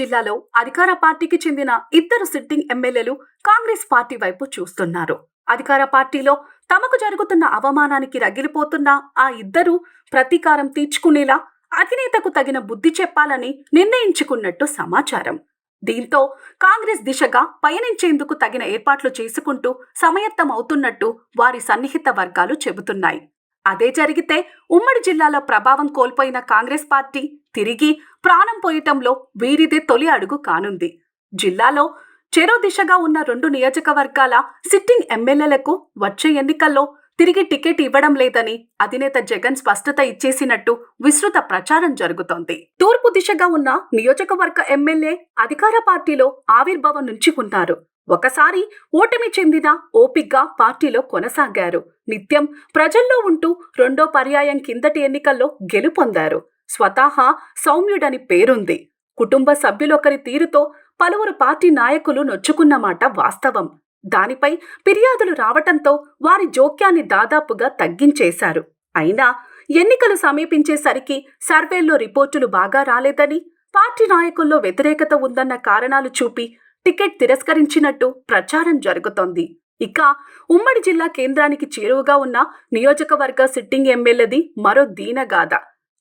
జిల్లాలో అధికార పార్టీకి చెందిన ఇద్దరు సిట్టింగ్ ఎమ్మెల్యేలు కాంగ్రెస్ పార్టీ వైపు చూస్తున్నారు. అధికార పార్టీలో తమకు జరుగుతున్న అవమానానికి రగిలిపోతున్న ఆ ఇద్దరు ప్రతీకారం తీర్చుకునేలా అధినేతకు తగిన బుద్ధి చెప్పాలని నిర్ణయించుకున్నట్టు సమాచారం. దీంతో కాంగ్రెస్ దిశగా పయనించేందుకు తగిన ఏర్పాట్లు చేసుకుంటూ సమయత్తం అవుతున్నట్టు వారి సన్నిహిత వర్గాలు చెబుతున్నాయి. అదే జరిగితే ఉమ్మడి జిల్లాలో ప్రభావం కోల్పోయిన కాంగ్రెస్ పార్టీ తిరిగి ప్రాణం పోయటంలో వీరిదే తొలి అడుగు కానుంది. జిల్లాలో చెరో దిశగా ఉన్న రెండు నియోజకవర్గాల సిట్టింగ్ ఎమ్మెల్యేలకు వచ్చే ఎన్నికల్లో తిరిగి టికెట్ ఇవ్వడం లేదని అధినేత జగన్ స్పష్టత ఇచ్చేసినట్టు విస్తృత ప్రచారం జరుగుతోంది. తూర్పు దిశగా ఉన్న నియోజకవర్గ ఎమ్మెల్యే అధికార పార్టీలో ఆవిర్భావం నుంచి ఉన్నారు. ఒకసారి ఓటమి చెందిన ఓపిగ్గా పార్టీలో కొనసాగారు. నిత్యం ప్రజల్లో ఉంటూ రెండో పర్యాయం కిందటి ఎన్నికల్లో గెలుపొందారు. స్వతహా సౌమ్యుడని పేరుంది. కుటుంబ సభ్యులొకరి తీరుతో పలువురు పార్టీ నాయకులు నొచ్చుకున్నమాట వాస్తవం. దానిపై ఫిర్యాదులు రావటంతో వారి జోక్యాన్ని దాదాపుగా తగ్గించేశారు. అయినా ఎన్నికలు సమీపించేసరికి సర్వేల్లో రిపోర్టులు బాగా రాలేదని పార్టీ నాయకుల్లో వ్యతిరేకత ఉందన్న కారణాలు చూపి టికెట్ తిరస్కరించినట్టు ప్రచారం జరుగుతోంది. ఇక ఉమ్మడి జిల్లా కేంద్రానికి చేరువగా ఉన్న నియోజకవర్గ సిట్టింగ్ ఎమ్మెల్యేది మరో దీనగాథ.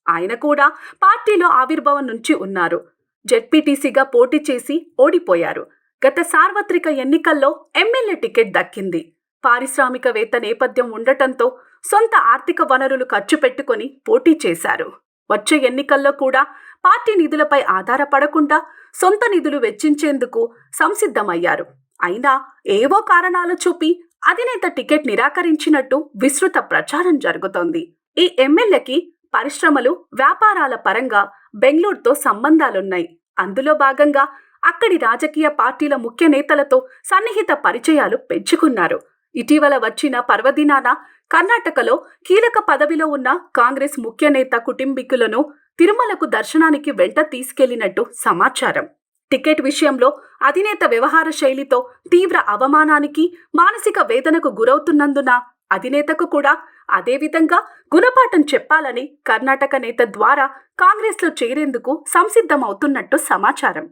ఆయన కూడా పార్టీలో ఆవిర్భావం నుంచి ఉన్నారు. జెడ్పీటీసీగా పోటీ చేసి ఓడిపోయారు. గత సార్వత్రిక ఎన్నికల్లో ఎమ్మెల్యే టికెట్ దక్కింది. పారిశ్రామికవేత్త నేపథ్యం ఉండటంతో సొంత ఆర్థిక వనరులు ఖర్చు పెట్టుకొని పోటీ చేశారు. వచ్చే ఎన్నికల్లో కూడా పార్టీ నిధులపై ఆధారపడకుండా సొంత నిధులు వెచ్చించేందుకు సంసిద్ధమయ్యారు. అయినా ఏవో కారణాలు చూపి అధినేత టికెట్ నిరాకరించినట్టు విస్తృత ప్రచారం జరుగుతోంది. ఈ ఎమ్మెల్యేకి పరిశ్రమలు వ్యాపారాల పరంగా బెంగళూరుతో సంబంధాలున్నాయి. అందులో భాగంగా అక్కడి రాజకీయ పార్టీల ముఖ్య నేతలతో సన్నిహిత పరిచయాలు పెంచుకున్నారు. ఇటీవల వచ్చిన పర్వదినాన కర్ణాటకలో కీలక పదవిలో ఉన్న కాంగ్రెస్ ముఖ్య నేత కుటుంబీకులను తిరుమలకు దర్శనానికి వెంట తీసుకెళ్ళినట్టు సమాచారం. టికెట్ విషయంలో అధినేత వ్యవహార శైలితో తీవ్ర అవమానానికి మానసిక వేదనకు గురవుతున్నందున అధినేతకు కూడా అదేవిధంగా గుణపాఠం చెప్పాలని కర్ణాటక నేత ద్వారా కాంగ్రెస్లో చేరేందుకు సంసిద్ధమవుతున్నట్టు సమాచారం.